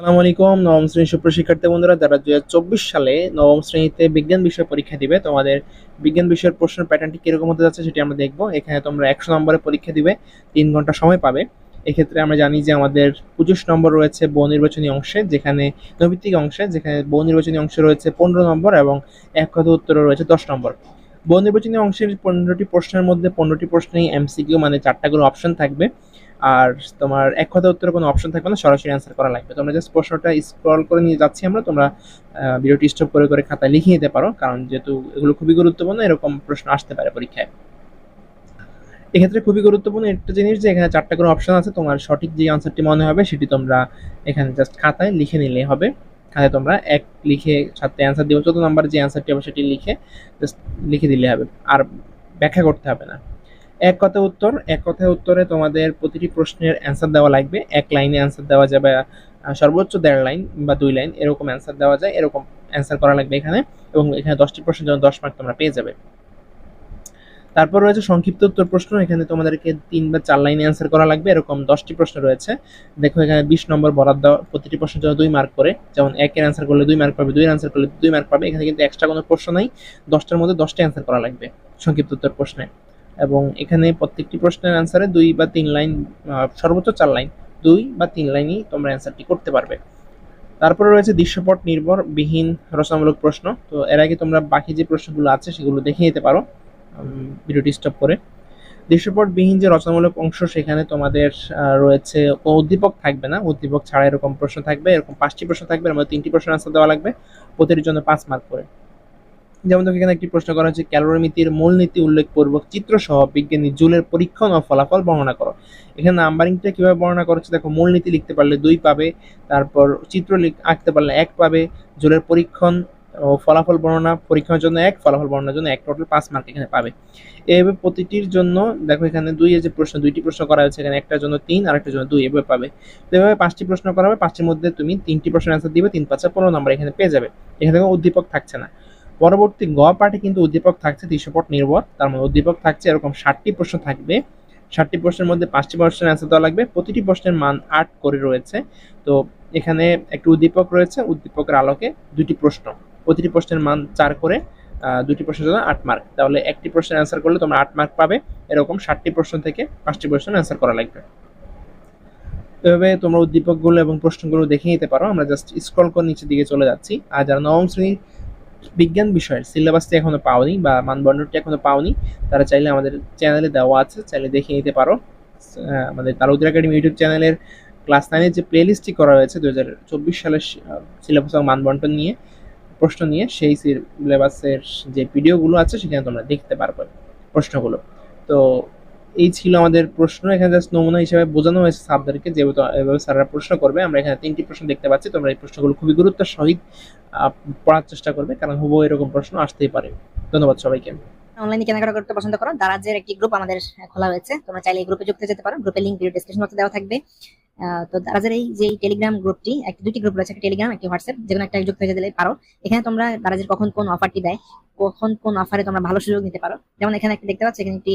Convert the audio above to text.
আসসালামু আলাইকুম, নবম শ্রেণির সুপ্রশিক্ষার্থী বন্ধুরা, যারা চব্বিশ সালে নবম শ্রেণীতে বিজ্ঞান বিষয় পরীক্ষা দিবে, তোমাদের বিজ্ঞান বিষয়ের প্রশ্নের প্যাটার্নটি কীরকম হতে যাচ্ছে সেটি আমরা দেখব। এখানে তোমরা একশো নম্বরে পরীক্ষা দিবে, তিন ঘণ্টা সময় পাবে। এক্ষেত্রে আমরা জানি যে আমাদের পঁচিশ নম্বর রয়েছে বহু নির্বাচনী অংশে, যেখানে নৈবিত্তিক অংশে, যেখানে বহু নির্বাচনী অংশে রয়েছে পনেরো নম্বর এবং এক কথা উত্তর রয়েছে দশ নম্বর। বহু নির্বাচনী অংশের পনেরোটি প্রশ্নের মধ্যে পনেরোটি প্রশ্নেই এমসিকিউ মানে চারটা করে অপশন থাকবে। আর তোমার এক কথা উত্তরে কোনো অপশন থাকবে না, সরাসরি অ্যান্সার করা লাগবে। তোমরা জাস্ট প্রশ্নটা স্ক্রল করে নিয়ে যাচ্ছি আমরা, তোমরা ভিডিওটি স্টপ করে করে খাতায় লিখে নিতে পারো, কারণ যেহেতু এগুলো খুবই গুরুত্বপূর্ণ, এরকম প্রশ্ন আসতে পারে পরীক্ষায়। এক্ষেত্রে খুবই গুরুত্বপূর্ণ একটা জিনিস যে, এখানে চারটা করে অপশন আছে, তোমার সঠিক যে আনসারটি মনে হবে, সেটি তোমরা এখানে জাস্ট খাতায় লিখে নিলে হবে। খাতায় তোমরা এক লিখে সাথে অ্যান্সার দিবে, চোদ্দ নাম্বার যে অ্যান্সারটি হবে সেটি লিখে জাস্ট লিখে দিলে হবে। আর ব্যাখ্যা করতে হবে না। এক কথা উত্তর, এক কথা উত্তরে তোমাদের প্রতিটি প্রশ্নের অ্যান্সার দেওয়া লাগবে। এক লাইনে অ্যান্সার দেওয়া যাবে সর্বোচ্চ দেড় লাইন বা দুই লাইন এরকম অ্যান্সার দেওয়া যায়, এরকম অ্যান্সার করা লাগবে এখানে এবং এখানে দশটি প্রশ্নের জন্য দশ মার্ক তোমরা পেয়ে যাবে। তারপর রয়েছে সংক্ষিপ্ত উত্তর প্রশ্ন, এখানে তোমাদেরকে তিন বা চার লাইনে অ্যান্সার করা লাগবে, এরকম দশটি প্রশ্ন রয়েছে। দেখো এখানে বিশ নম্বর বরাদ্দ, প্রতিটি প্রশ্নের জন্য দুই মার্ক করে, যেমন একের অ্যান্সার করলে দুই মার্ক পাবে, দুই অ্যান্সার করলে দুই মার্ক পাবে, এখানে কিন্তু এক্সট্রা কোনো প্রশ্ন নাই, দশটার মধ্যে দশটা অ্যান্সার করা লাগবে সংক্ষিপ্ত উত্তর প্রশ্নে। এবং এখানে প্রত্যেকটি প্রশ্নের অ্যান্সারে দুই বা তিন লাইন সর্বোচ্চ চার লাইন দুই বা তিন লাইনই তোমরা অ্যান্সারটি করতে পারবে। তারপরে রয়েছে দৃশ্যপট নির্ভর, বিহীন, রচনামূলক প্রশ্ন। তো এর আগে তোমরা বাকি যে প্রশ্নগুলো আছে সেগুলো দেখে নিতে পারো। ভিডিওটি স্টপ করে। দৃশ্যপট, বিহীন যে রচনামূলক অংশ সেখানে তোমাদের রয়েছে উদ্দীপক থাকবে না। উদ্দীপক ছাড়া এরকম প্রশ্ন থাকবে, এরকম পাঁচটি প্রশ্ন থাকবে মধ্যে তিনটি প্রশ্ন আনসার দেওয়া লাগবে। প্রতিটির জন্য পাঁচ মার্ক করে। যেমন তোকে এখানে একটি প্রশ্ন করা হচ্ছে ক্যালোরিমিতির মূলনীতি উল্লেখপূর্বক চিত্রসহ বিজ্ঞানী জুলের পরীক্ষণ ও ফলাফল বর্ণনা করো। এখানে নাম্বারিংটা কীভাবে বর্ণনা করা হচ্ছে, দেখো মূলনীতি লিখতে পারলে দুই পাবে, তারপর চিত্র আঁকতে পারলে এক পাবে, জুলের পরীক্ষণ ও ফলাফল বর্ণনা, পরীক্ষণের জন্য এক, ফলাফল বর্ণনার জন্য এক টোটাল পাঁচ মার্ক এখানে পাবে। এভাবে প্রতিটির জন্য, দেখো এখানে দুই যে প্রশ্ন, দুইটি প্রশ্ন করা হয়েছে, এখানে একটার জন্য তিন আর একটার জন্য দুই, এভাবে পাবে। তো এভাবে পাঁচটি প্রশ্ন করা হবে, পাঁচটির মধ্যে তুমি তিনটি প্রশ্নের অ্যান্সার দিবে, তিন পাঁচটা পনেরো নাম্বার এখানে পেয়ে যাবে। এখানে কোনো উদ্দীপক থাকছে না। পরবর্তী গ পার্টে কিন্তু উদ্দীপক থাকছে দৃশ্যপট নির্ভর তার মধ্যে উদ্দীপক থাকছে এরকম ষাটটি প্রশ্ন থাকবে। ষাটটি প্রশ্নের মধ্যে পাঁচটি প্রশ্নের অ্যান্সার দেওয়া লাগবে। প্রতিটি প্রশ্নের মান আট করে রয়েছে। তো এখানে একটি উদ্দীপক রয়েছে, উদ্দীপকের আলোকে দুটি প্রশ্ন। প্রতিটি প্রশ্নের মান চার করে দুটি প্রশ্নের জন্য আট মার্ক তাহলে একটি প্রশ্নের অ্যান্সার করলে তোমরা আট মার্ক পাবে। এরকম ষাটটি প্রশ্ন থেকে পাঁচটি প্রশ্নের অ্যান্সার করা লাগবে। এভাবে তোমরা উদ্দীপকগুলো এবং প্রশ্নগুলো দেখে নিতে পারো। আমরা জাস্ট স্ক্রল করে নিচের দিকে চলে যাচ্ছি। আর যারা নবম শ্রেণির বিজ্ঞান বিষয়ের সিলেবাসটি এখনও পাওনি বা মানদণ্ডটি এখনও পাওনি, তারা চাইলে আমাদের চ্যানেলে দেওয়া আছে, চাইলে দেখে নিতে পারো। আমাদের তারুদ্র একাডেমি ইউটিউব চ্যানেলের ক্লাস নাইনের যে প্লেলিস্টটি করা হয়েছে দু হাজার চব্বিশ সালের সিলেবাস এবং মানবন্টন নিয়ে, প্রশ্ন নিয়ে, সেই সিলেবাসের যে ভিডিওগুলো আছে সেখানে তোমরা দেখতে পারবে প্রশ্নগুলো। তো এই ছিল আমাদের প্রশ্ন। এখানে জাস্ট নমুনা হিসেবে বোঝানো হয়েছে স্যারদেরকে, যেহেতু এভাবে স্যাররা প্রশ্ন করবে, আমরা এখানে তিনটি প্রশ্ন দেখতে পাচ্ছি। তোমরা এই প্রশ্নগুলো খুবই গুরুত্বের সহিত পড়ার চেষ্টা করবে, কারণ হুবহু এরকম প্রশ্ন আসতেই পারে। ধন্যবাদ সবাইকে। অনলাইনে কেনাকাটা করতে পছন্দ করো। দারাজের একটি গ্রুপ আমাদের খোলা হয়েছে তোমরা চাইলে এই গ্রুপে যুক্ত যেতে পারো। গ্রুপের লিংক ভিডিও ডেসক্রিপশন বক্সে দেওয়া থাকবে। তো দারাজের এই যে টেলিগ্রাম গ্রুপটি একটি দুটি গ্রুপ রয়েছে, একটা টেলিগ্রাম একটি হোয়াটসঅ্যাপ যেকোনো একটা যুক্ত হয়ে দিলে পারো। এখানে তোমরা দারাজের কখন কোন অফারটি দেয়, কখন কোন অফারে তোমরা ভালো সুযোগ নিতে পারো। যেমন এখানে একটা দেখতে পাচ্ছ, এখানে একটি